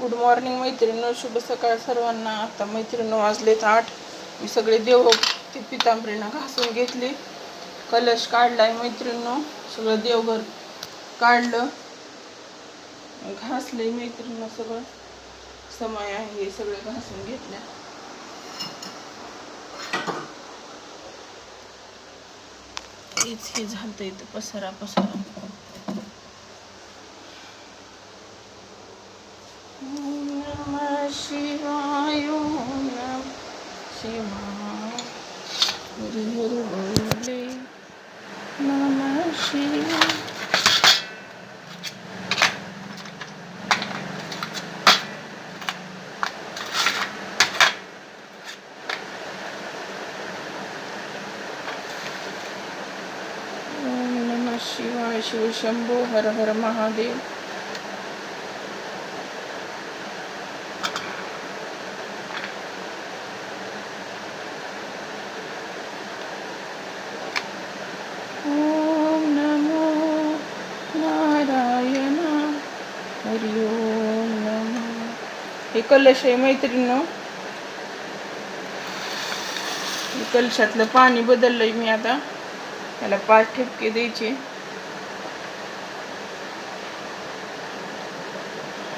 Good morning मैत्रिणी शुभ सकाळ सर्वांना. आता मैत्रिणी वाजलेत आठ. मी सगळे देव ते पितांबरीनं घासून घेतले. कलश काढलाय मैत्रिणी सगळं देवघर काढलं. घासले मैत्रिणी सगळं. समय आहे हे सगळे घासून घेतल्या. हेच हे झालं इथं पसरा पसरा ओम नमः शिवाय ओम नमः शिवाय हरी हरी बोले नमः शिवा नमः शिवाय शिव शंभो हर हर महादेव ओम नमो नारायण हरि ओम नमो हे कलश आहे मैत्रिणीनं हे कलशातलं पाणी बदललंय मी आता. त्याला पाच ठेपके द्यायचे.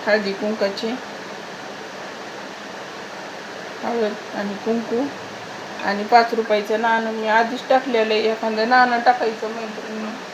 हळदी कुंकाचे. हळद आणि कुंकू. आणि पाच रुपयाचं नाणं मी आधीच टाकलेलं आहे. एखादं नाणं टाकायचं मैत्रिणी.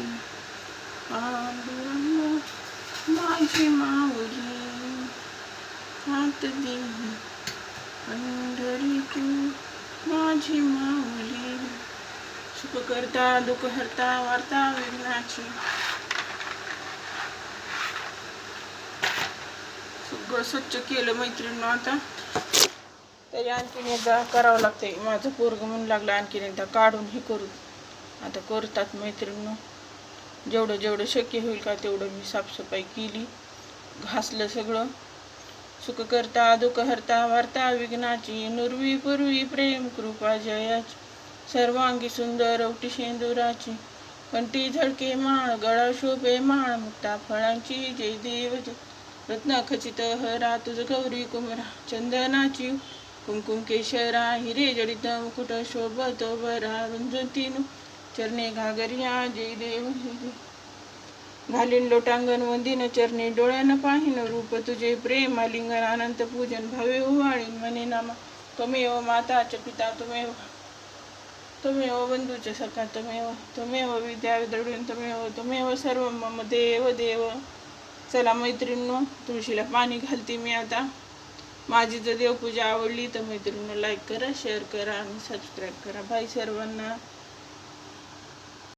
हात पांडुरंग माझी माऊली हात दे पंढरी तू माझी माऊली सुख करता दुःख हरता वार्ता विघ्नाची सगळं स्वच्छ केलं मैत्रिणी आता तरी आणखीन एकदा करावं लागतंय माझं पोरग म्हणू लागलं आणखीन एकदा काढून हे करू आता करतात मैत्रिणी जेवढं जेवढं शक्य होईल का तेवढं मी साफसफाई केली. घासलं सगळं. सुख करता दुःख हरता वार्ता विघ्नाची नुरवी पूर्वी प्रेम कृपा जयाची. सर्वांगी सुंदर औटी शेंदुराची. कंटी झळके माळ गळा शोभे माळ मुक्ता फळांची जय देव जय. रत्न खचित हरा तुझ गौरी कुमरा चंदनाची. कुमकुम केशरा हिरे जडित मुकुट शोभत बरा रुंजतीनु. चरणे घागरिया जय देव. देव घालीन लोटांगण वंदिन चरणे डोळ्यानं पाहिन रूप तुझे प्रेम आलिंगन अनंत पूजन भावे उवाळीन मने नामा. त्वमेव माता च पिता त्वमेव त्वमेव बंधूच सखा तुम्ही त्वमेव विद्या दृढून त्वमेव त्वमेव सर्व मम देव देव. चला मैत्रिणो तुळशीला पाणी घालते मी आता. माझी जर देवपूजा आवडली तर मैत्रिणीनं लाईक करा शेअर करा आणि सबस्क्राईब करा. बाय सर्वांना.